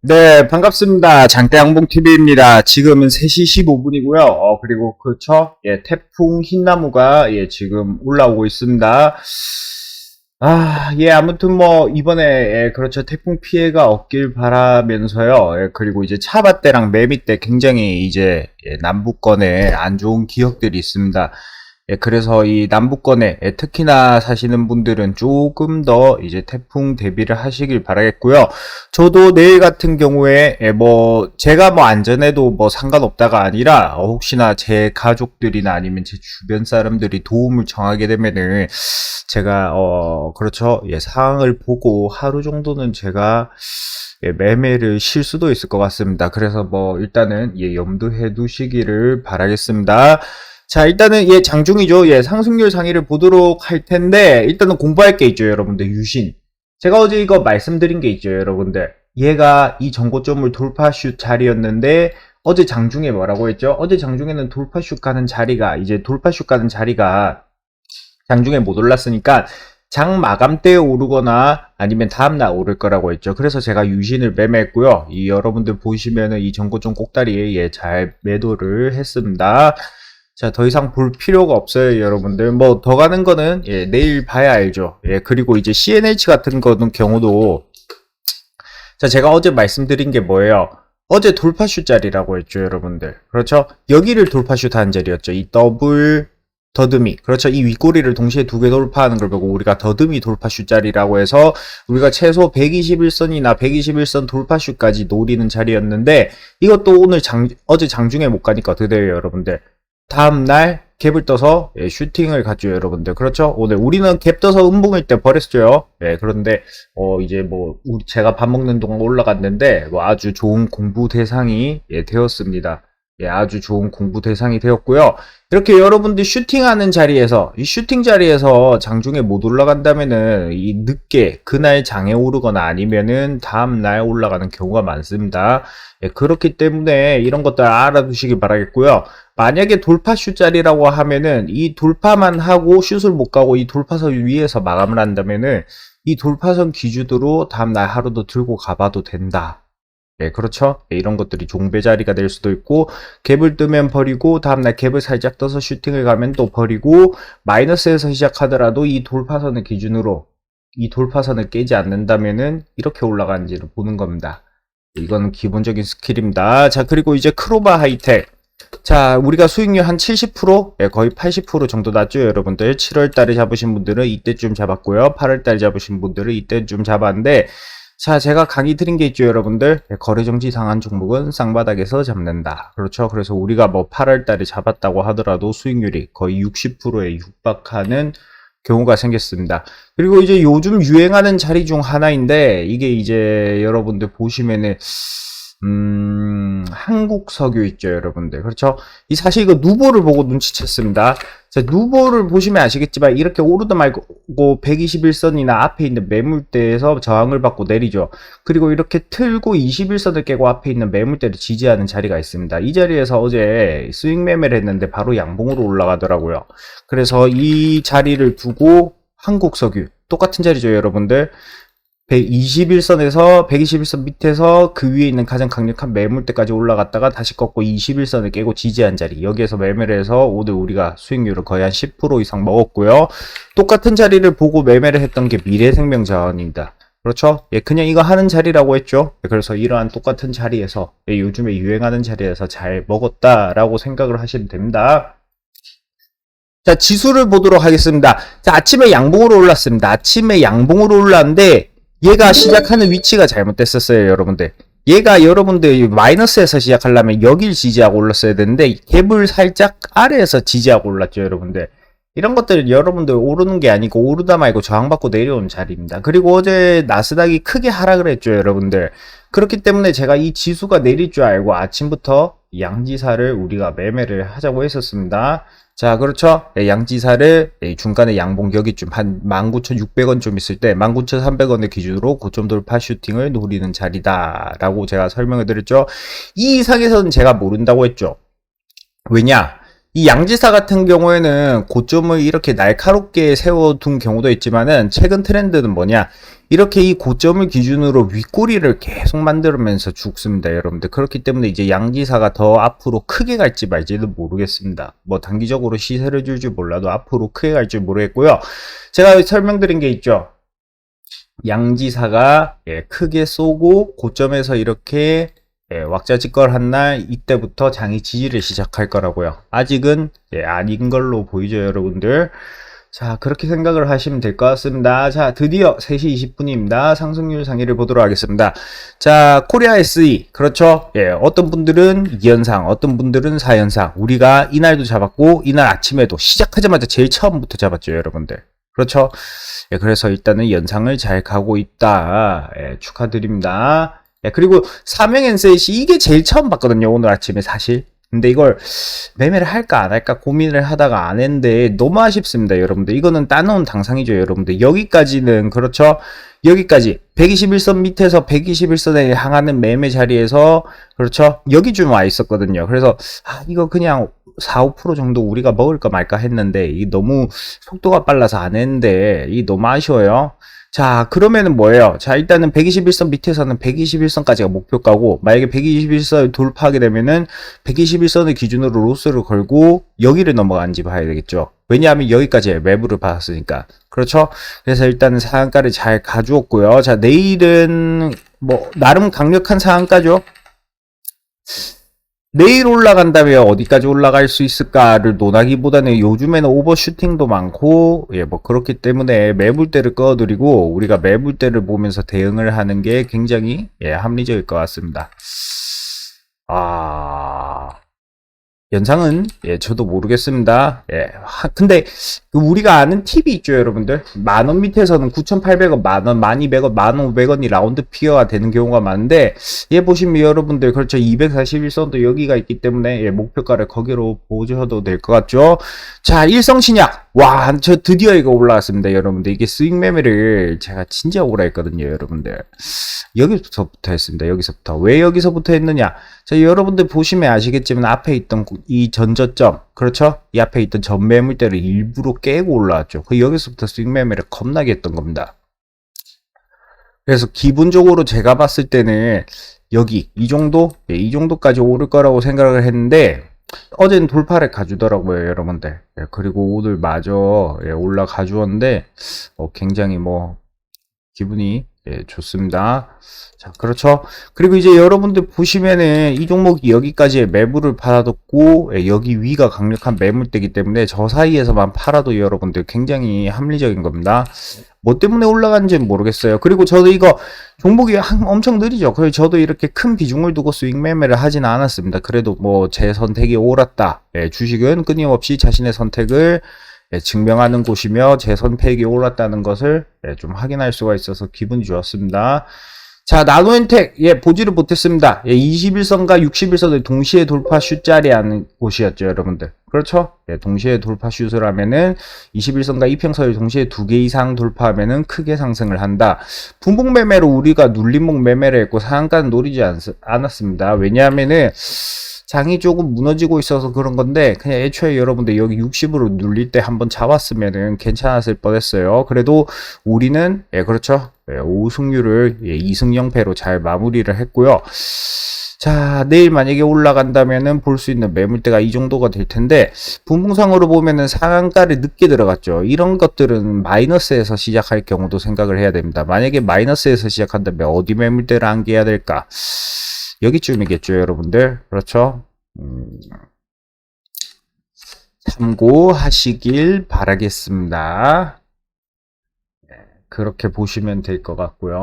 네, 반갑습니다. 장대양봉TV입니다. 지금은 3시 15분이고요. 어, 그리고 그쵸? 예, 태풍 흰나무가, 예, 지금 올라오고 있습니다. 아, 예, 아무튼 뭐, 이번에, 예, 그렇죠. 태풍 피해가 없길 바라면서요. 예, 그리고 이제 차밭대랑 매미 때 굉장히 이제, 예, 남부권에 안 좋은 기억들이 있습니다. 예, 그래서 이 남부권에 예, 특히나 사시는 분들은 조금 더 이제 태풍 대비를 하시길 바라겠고요. 저도 내일 같은 경우에 예, 뭐 제가 뭐 안전해도 뭐 상관없다가 아니라 어, 혹시나 제 가족들이나 아니면 제 주변 사람들이 도움을 청하게 되면은 제가 어 그렇죠 예 상황을 보고 하루 정도는 제가 예, 매매를 쉴 수도 있을 것 같습니다. 그래서 뭐 일단은 예 염두해 두시기를 바라겠습니다. 자, 일단은 예 장중이죠. 예 상승률 상위를 보도록 할 텐데 일단은 공부할 게 있죠, 여러분들. 유신. 제가 어제 이거 말씀드린 게 있죠, 여러분들. 얘가 이 전고점을 돌파슛 자리였는데 어제 장중에 뭐라고 했죠? 어제 장중에는 돌파슛 가는 자리가 이제 돌파슛 가는 자리가 장중에 못 올랐으니까 장 마감 때 오르거나 아니면 다음날 오를 거라고 했죠. 그래서 제가 유신을 매매했고요. 이 여러분들 보시면은 이 전고점 꼭다리에 예, 잘 매도를 했습니다. 자, 더 이상 볼 필요가 없어요, 여러분들. 뭐, 더 가는 거는, 예, 내일 봐야 알죠. 예, 그리고 이제 CNH 같은 거는 경우도, 자, 제가 어제 말씀드린 게 뭐예요? 어제 돌파슛 자리라고 했죠, 여러분들. 그렇죠? 여기를 돌파슛 하는 자리였죠. 이 더블, 더듬이. 그렇죠. 이 윗꼬리를 동시에 두 개 돌파하는 걸 보고 우리가 더듬이 돌파슛 자리라고 해서 우리가 최소 121선이나 121선 돌파슛까지 노리는 자리였는데 이것도 오늘 장, 어제 장중에 못 가니까 돼요, 여러분들? 다음날 갭을 떠서 예, 슈팅을 갔죠 여러분들. 그렇죠? 오늘 우리는 갭 떠서 음봉일 때 버렸어요. 예, 그런데 어 이제 뭐 우리 제가 밥 먹는 동안 올라갔는데 뭐 아주 좋은 공부 대상이 예, 되었습니다. 예, 아주 좋은 공부 대상이 되었고요. 이렇게 여러분들 슈팅하는 자리에서 이 슈팅 자리에서 장중에 못 올라간다면은 이 늦게 그날 장에 오르거나 아니면은 다음 날 올라가는 경우가 많습니다. 예, 그렇기 때문에 이런 것들 알아두시기 바라겠고요 만약에 돌파 슛 자리라고 하면은 이 돌파만 하고 슛을 못 가고 이 돌파선 위에서 마감을 한다면은 이 돌파선 기준으로 다음날 하루도 들고 가봐도 된다. 예, 그렇죠? 예, 이런 것들이 종배 자리가 될 수도 있고, 갭을 뜨면 버리고, 다음날 갭을 살짝 떠서 슈팅을 가면 또 버리고, 마이너스에서 시작하더라도 이 돌파선을 기준으로, 이 돌파선을 깨지 않는다면은 이렇게 올라가는지를 보는 겁니다. 이건 기본적인 스킬입니다. 자, 그리고 이제 크로바 하이텍. 자, 우리가 수익률 한 70%, 예, 거의 80% 정도 났죠, 여러분들. 7월 달에 잡으신 분들은 이때쯤 잡았고요. 8월 달에 잡으신 분들은 이때쯤 잡았는데, 자, 제가 강의 드린 게 있죠, 여러분들. 예, 거래 정지 상한 종목은 쌍바닥에서 잡는다. 그렇죠. 그래서 우리가 뭐 8월 달에 잡았다고 하더라도 수익률이 거의 60%에 육박하는 경우가 생겼습니다. 그리고 이제 요즘 유행하는 자리 중 하나인데, 이게 이제 여러분들 보시면은, 음, 한국 석유 있죠, 여러분들. 그렇죠? 이 사실 이거 누보를 보고 눈치챘습니다. 자, 누보를 보시면 아시겠지만 이렇게 오르다 말고 121선이나 앞에 있는 매물대에서 저항을 받고 내리죠. 그리고 이렇게 틀고 21선을 깨고 앞에 있는 매물대를 지지하는 자리가 있습니다. 이 자리에서 어제 스윙 매매를 했는데 바로 양봉으로 올라가더라고요. 그래서 이 자리를 두고 한국 석유 똑같은 자리죠, 여러분들. 121선에서 121선 밑에서 그 위에 있는 가장 강력한 매물대까지 올라갔다가 다시 꺾고 21선을 깨고 지지한 자리 여기에서 매매를 해서 오늘 우리가 수익률을 거의 한 10% 이상 먹었고요 똑같은 자리를 보고 매매를 했던 게 미래생명자원입니다 그렇죠? 예, 그냥 이거 하는 자리라고 했죠. 예, 그래서 이러한 똑같은 자리에서, 예, 요즘에 유행하는 자리에서 잘 먹었다라고 생각을 하시면 됩니다. 자, 지수를 보도록 하겠습니다. 자, 아침에 양봉으로 올랐습니다. 아침에 양봉으로 올랐는데, 얘가 시작하는 위치가 잘못됐었어요, 여러분들. 얘가 여러분들 마이너스에서 시작하려면 여길 지지하고 올랐어야 되는데 갭을 살짝 아래에서 지지하고 올랐죠, 여러분들. 이런 것들 여러분들 오르는 게 아니고 오르다 말고 저항받고 내려온 자리입니다. 그리고 어제 나스닥이 크게 하락을 했죠, 여러분들. 그렇기 때문에 제가 이 지수가 내릴 줄 알고 아침부터 양지사를 우리가 매매를 하자고 했었습니다. 자, 그렇죠. 예, 양지사를 예, 중간에 양봉 여기쯤 한 19,600원 좀 있을 때 19,300원을 기준으로 고점 돌파 슈팅을 노리는 자리다라고 제가 설명을 드렸죠. 이 이상에서는 제가 모른다고 했죠. 왜냐? 이 양지사 같은 경우에는 고점을 이렇게 날카롭게 세워둔 경우도 있지만은 최근 트렌드는 뭐냐? 이렇게 이 고점을 기준으로 윗꼬리를 계속 만들면서 죽습니다, 여러분들. 그렇기 때문에 이제 양지사가 더 앞으로 크게 갈지 말지는 모르겠습니다. 뭐 단기적으로 시세를 줄줄 몰라도 앞으로 크게 갈줄 모르겠고요. 제가 설명드린 게 있죠. 양지사가 예, 크게 쏘고 고점에서 이렇게 예, 왁자지껄 한 날 이때부터 장이 지지를 시작할 거라고요. 아직은 예, 아닌 걸로 보이죠, 여러분들. 자, 그렇게 생각을 하시면 될 것 같습니다. 자, 드디어 3시 20분입니다. 상승률 상위를 보도록 하겠습니다. 자, 코리아 SE. 그렇죠? 예, 어떤 분들은 2연상, 어떤 분들은 4연상. 우리가 이날도 잡았고, 이날 아침에도 시작하자마자 제일 처음부터 잡았죠, 여러분들. 그렇죠? 예, 그래서 일단은 연상을 잘 가고 있다. 예, 축하드립니다. 예, 그리고 사명 엔셋이 이게 제일 처음 봤거든요, 오늘 아침에 사실. 근데 이걸 매매를 할까 안 할까 고민을 하다가 안 했는데 너무 아쉽습니다, 여러분들. 이거는 따놓은 당상이죠, 여러분들. 여기까지는 그렇죠. 여기까지 121선 밑에서 121선에 향하는 매매 자리에서 그렇죠. 여기 좀와 있었거든요. 그래서 아, 이거 그냥 4, 5% 정도 우리가 먹을까 말까 했는데 이 너무 속도가 빨라서 안 했는데 이 너무 아쉬워요. 자, 그러면은 뭐예요? 자, 일단은 121선 밑에서는 121선까지가 목표가고, 만약에 121선을 돌파하게 되면은 121선을 기준으로 로스를 걸고 여기를 넘어간지 봐야 되겠죠. 왜냐하면 여기까지 매부를 받았으니까. 그렇죠? 그래서 일단은 상한가를 잘 가주었고요. 자, 내일은 뭐, 나름 강력한 상한가죠? 내일 올라간다면 어디까지 올라갈 수 있을까를 논하기보다는 요즘에는 오버슈팅도 많고 예 뭐 그렇기 때문에 매물대를 꺼드리고 우리가 매물대를 보면서 대응을 하는 게 굉장히 예 합리적일 것 같습니다. 아 연상은 예 저도 모르겠습니다. 예 하- 근데 그 우리가 아는 팁이 있죠 여러분들. 만 원 밑에서는 9,800원 만 원 1200원 1500원이 라운드 피어가 되는 경우가 많은데 얘 보시면 여러분들 그렇죠. 241선도 여기가 있기 때문에 예, 목표가를 거기로 보셔도 될 것 같죠? 자 일성 신약 와 저 드디어 이거 올라왔습니다 여러분들. 이게 스윙 매매를 제가 진짜 오래 했거든요 여러분들. 여기서부터 했습니다 여기서부터. 왜 여기서부터 했느냐? 자 여러분들 보시면 아시겠지만 앞에 있던 이 전저점 그렇죠? 이 앞에 있던 전 매물대를 일부러 깨고 올라왔죠. 그 여기서부터 스윙 매매를 겁나게 했던 겁니다. 그래서 기본적으로 제가 봤을 때는 여기 이 정도? 예, 이 정도까지 오를 거라고 생각을 했는데 어제는 돌파를 가주더라고요 여러분들. 예, 그리고 오늘 마저 예, 올라가 주었는데 어, 굉장히 뭐 기분이 예, 좋습니다 자 그렇죠 그리고 이제 여러분들 보시면은 이 종목이 여기까지 매물을 받아뒀고 예, 여기 위가 강력한 매물대기 때문에 저 사이에서만 팔아도 여러분들 굉장히 합리적인 겁니다 뭐 때문에 올라간지는 모르겠어요. 그리고 저도 이거 종목이 한- 엄청 느리죠. 그래서 저도 이렇게 큰 비중을 두고 스윙 매매를 하지는 않았습니다. 그래도 뭐 제 선택이 옳았다. 예, 주식은 끊임없이 자신의 선택을 예, 증명하는 곳이며 제 선택이 옳았다는 것을 예, 좀 확인할 수가 있어서 기분이 좋았습니다. 자, 나노엔텍, 예, 보지를 못했습니다. 예, 21선과 61선을 동시에 돌파 슛자리 하는 곳이었죠, 여러분들. 그렇죠? 예, 동시에 돌파 슛을 하면은 21선과 이평선을 동시에 두 개 이상 돌파하면은 크게 상승을 한다. 분봉 매매로 우리가 눌림목 매매를 했고 상한가는 노리지 않, 않았습니다. 왜냐하면은 장이 조금 무너지고 있어서 그런 건데 그냥 애초에 여러분들 여기 60으로 눌릴 때 한번 잡았으면은 괜찮았을 뻔했어요. 그래도 우리는 예 그렇죠. 예, 5승률을 예, 2승 0패로 잘 마무리를 했고요. 자, 내일 만약에 올라간다면은 볼 수 있는 매물대가 이 정도가 될 텐데, 분봉상으로 보면은 상한가를 늦게 들어갔죠. 이런 것들은 마이너스에서 시작할 경우도 생각을 해야 됩니다. 만약에 마이너스에서 시작한다면 어디 매물대를 안겨야 될까? 여기쯤이겠죠, 여러분들. 그렇죠? 음, 참고하시길 바라겠습니다. 네, 그렇게 보시면 될 것 같고요.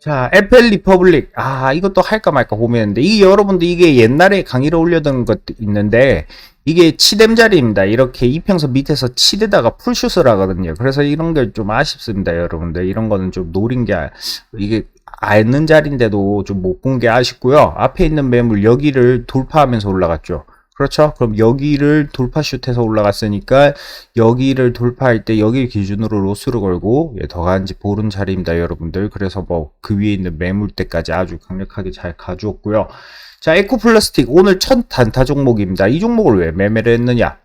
자, 에펠 리퍼블릭. 아, 이것도 할까 말까 고민했는데, 이게 여러분들 이게 옛날에 강의를 올려둔 것도 있는데, 이게 치댐 자리입니다. 이렇게 이평선 밑에서 치대다가 풀슛을 하거든요. 그래서 이런 게 좀 아쉽습니다, 여러분들. 이런 거는 좀 노린 게, 아- 이게 아는 자리인데도 좀 못 본 게 아쉽고요. 앞에 있는 매물 여기를 돌파하면서 올라갔죠. 그렇죠? 그럼 여기를 돌파슛해서 올라갔으니까 여기를 돌파할 때 여기 기준으로 로스를 걸고 예, 더 간지 보른 자리입니다, 여러분들. 그래서 뭐 그 위에 있는 매물대까지 아주 강력하게 잘 가주었고요. 자, 에코플라스틱 오늘 첫 단타 종목입니다. 이 종목을 왜 매매를 했느냐?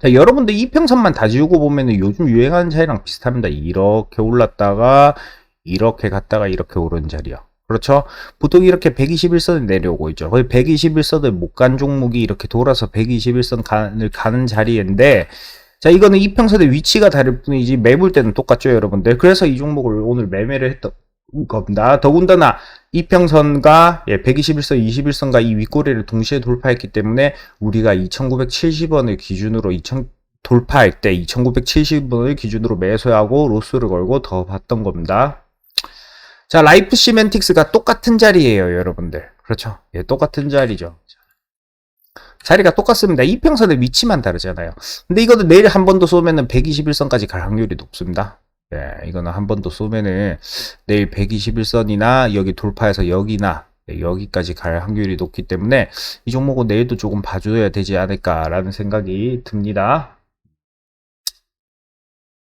자, 여러분들 이평선만 다 지우고 보면은 요즘 유행하는 자리랑 비슷합니다. 이렇게 올랐다가 이렇게 갔다가 이렇게 오른 자리요. 그렇죠? 보통 이렇게 121선을 내려오고 있죠. 거의 121선을 못 간 종목이 이렇게 돌아서 121선을 가는 자리인데, 자, 이거는 이평선의 위치가 다를 뿐이지 매물 때는 똑같죠, 여러분들. 그래서 이 종목을 오늘 매매를 했던 겁니다. 더군다나 이평선과 예, 121선, 21선과 이 윗꼬리를 동시에 돌파했기 때문에 우리가 2970원을 기준으로 2000 돌파할 때 2970원을 기준으로 매수하고 로스를 걸고 더 봤던 겁니다. 자, 라이프 시멘틱스가 똑같은 자리예요, 여러분들. 그렇죠? 예, 똑같은 자리죠. 자리가 똑같습니다. 이평선의 위치만 다르잖아요. 근데 이거는 내일 한 번 더 쏘면은 121선까지 갈 확률이 높습니다. 예, 이거는 한 번 더 쏘면은 내일 121선이나 여기 돌파해서 여기나 예, 여기까지 갈 확률이 높기 때문에 이 종목은 내일도 조금 봐줘야 되지 않을까라는 생각이 듭니다.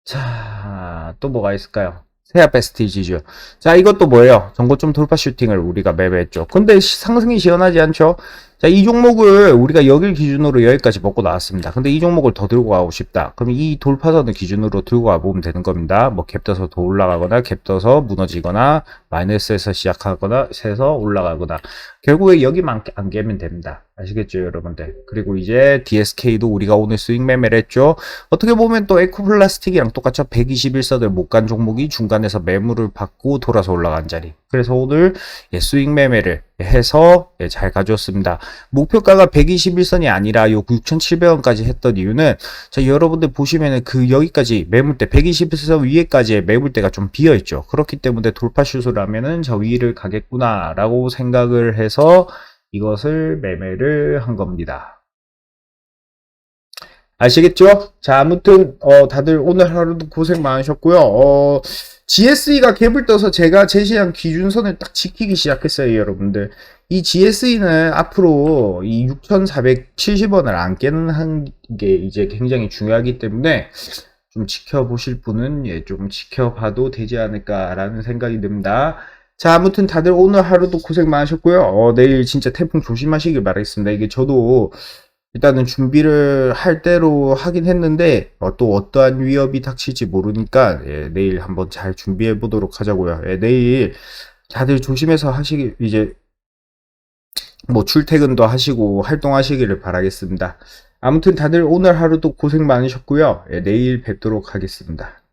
자, 또 뭐가 있을까요? 세아 베스티지죠. 자, 이것도 뭐예요? 전고점 돌파 슈팅을 우리가 매매했죠. 근데 시- 상승이 시원하지 않죠? 자, 이 종목을 우리가 여길 기준으로 여기까지 먹고 나왔습니다. 근데 이 종목을 더 들고 가고 싶다. 그럼 이 돌파선을 기준으로 들고 가보면 되는 겁니다. 뭐 갭 떠서 더 올라가거나 갭 떠서 무너지거나 마이너스에서 시작하거나 세서 올라가거나 결국에 여기만 안- 안 깨면 됩니다. 아시겠죠, 여러분들? 그리고 이제 DSK도 우리가 오늘 스윙 매매를 했죠. 어떻게 보면 또 에코플라스틱이랑 똑같죠. 121선을 못 간 종목이 중간에서 매물을 받고 돌아서 올라간 자리. 그래서 오늘 예, 스윙 매매를 해서 예, 잘 가져왔습니다. 목표가가 121선이 아니라 요 6,700원까지 했던 이유는 자, 여러분들 보시면은 그 여기까지 매물대 121선 위에까지의 매물대가 좀 비어 있죠. 그렇기 때문에 돌파 슛을 하면은 저 위를 가겠구나라고 생각을 해서 이것을 매매를 한 겁니다. 아시겠죠? 자, 아무튼 어 다들 오늘 하루도 고생 많으셨고요. 어 GSE가 갭을 떠서 제가 제시한 기준선을 딱 지키기 시작했어요, 여러분들. 이 GSE는 앞으로 이 6,470원을 안 깨는 한 게 이제 굉장히 중요하기 때문에 좀 지켜보실 분은 예, 좀 지켜봐도 되지 않을까라는 생각이 듭니다. 자, 아무튼 다들 오늘 하루도 고생 많으셨고요. 어, 내일 진짜 태풍 조심하시길 바라겠습니다. 이게 저도 일단은 준비를 할 대로 하긴 했는데 어, 또 어떠한 위협이 닥칠지 모르니까 예, 내일 한번 잘 준비해 보도록 하자고요. 예, 내일 다들 조심해서 하시기 이제 뭐 출퇴근도 하시고 활동하시기를 바라겠습니다. 아무튼 다들 오늘 하루도 고생 많으셨고요. 예, 내일 뵙도록 하겠습니다.